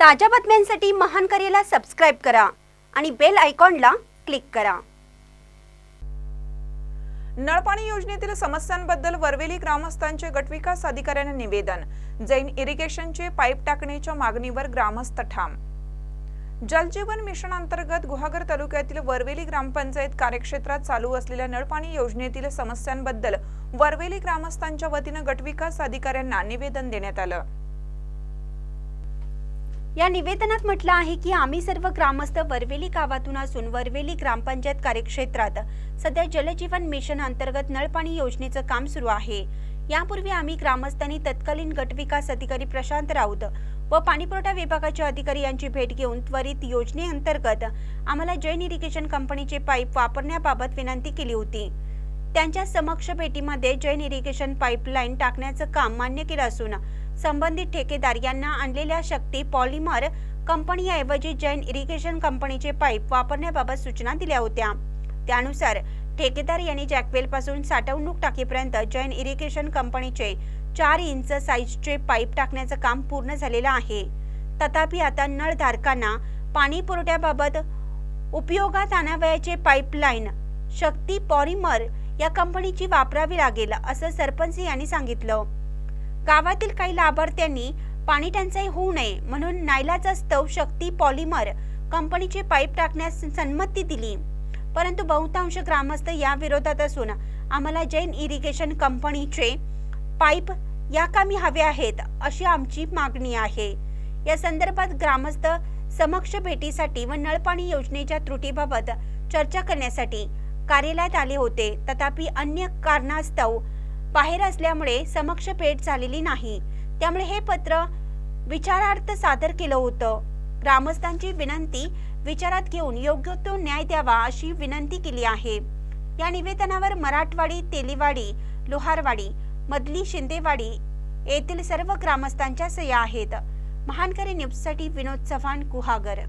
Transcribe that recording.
ताज्या बातम्यांसाठी महान करेला सबस्क्राईब करा आणि बेल आयकॉनला क्लिक करा. नळपाणी योजनेतील समस्यांबद्दल वरवेली ग्रामस्थांचे गटविकास अधिकाऱ्यांना निवेदन. जैन इरिगेशनचे पाईप टाकण्याच्या मागणीवर ग्रामस्थ ठाम. जलजीवन मिशन अंतर्गत गुहागर तालुक्यातील वरवेली ग्रामपंचायत कार्यक्षेत्रात चालू असलेल्या नळपाणी योजनेतील समस्यांबद्दल वरवेली ग्रामस्थांच्या वतीनं गटविकास अधिकाऱ्यांना निवेदन देण्यात आलं. या निवेदनात म्हटलं आहे की आम्ही सर्व ग्रामस्थ वरवेली गावातून असून वरवेली ग्रामपंचायत कार्यक्षेत्रात सध्या जलजीवन मिशन अंतर्गत नळपाणी योजनेचं काम सुरू आहे. यापूर्वी आम्ही ग्रामस्थांनी तत्कालीन गटविकास अधिकारी प्रशांत राऊत व पाणीपुरवठा विभागाचे अधिकारी यांची भेट घेऊन त्वरित योजनेअंतर्गत आम्हाला जैन इरिगेशन कंपनीचे पाईप वापरण्याबाबत विनंती केली होती. त्यांच्या समक्ष भेटीमध्ये जैन इरिगेशन पाईपलाईन टाकण्याचं काम मान्य केलं असून संबंधित ठेकेदार यांना आणलेल्या शक्ती पॉलिमर कंपनीऐवजी जैन इरिगेशन कंपनीचे पाईप वापरण्याबाबत सूचना दिल्या होत्या. त्यानुसार ठेकेदार यांनी जॅकवेलपासून साठवणूक टाकीपर्यंत जैन इरिगेशन कंपनीचे चार इंच साईजचे पाईप टाकण्याचं काम पूर्ण झालेलं आहे. तथापि आता नळधारकांना पाणी पुरवठ्याबाबत उपयोगात आणावयाचे पाईपलाईन शक्ती पॉलिमर या कंपनीची वापरावी लागेल असं सरपंच यांनी सांगितलं. गावातील काही लाभार्थ्यांनी पाणी टंचाई होऊ नये म्हणून नाईलाजास्तव शक्ती पॉलिमर कंपनीचे पाईप टाकण्यास संमती दिली. परंतु बहुतांश ग्रामस्थ या विरोधात असून आम्हाला जैन इरिगेशन कंपनीचे पाईप या कामी हवे आहेत अशी आमची मागणी आहे. या संदर्भात ग्रामस्थ समक्ष भेटीसाठी व नळपाणी योजनेच्या त्रुटीबाबत चर्चा करण्यासाठी कार्यालयात आले होते. तथापि अन्य कारणास्तव बाहेर असल्यामुळे समक्ष भेट झालेली नाही. त्यामुळे हे पत्र विचारार्थ सादर केलं होतं. ग्रामस्थांची विनंती विचारात घेऊन योग्य तो न्याय द्यावा अशी विनंती केली आहे. या निवेदनावर मराठवाडी तेलीवाडी लोहारवाडी मधली शिंदेवाडी येथील सर्व ग्रामस्थांच्या सह्या आहेत. महानकरी न्यूजसाठी विनोद चव्हाण गुहागर.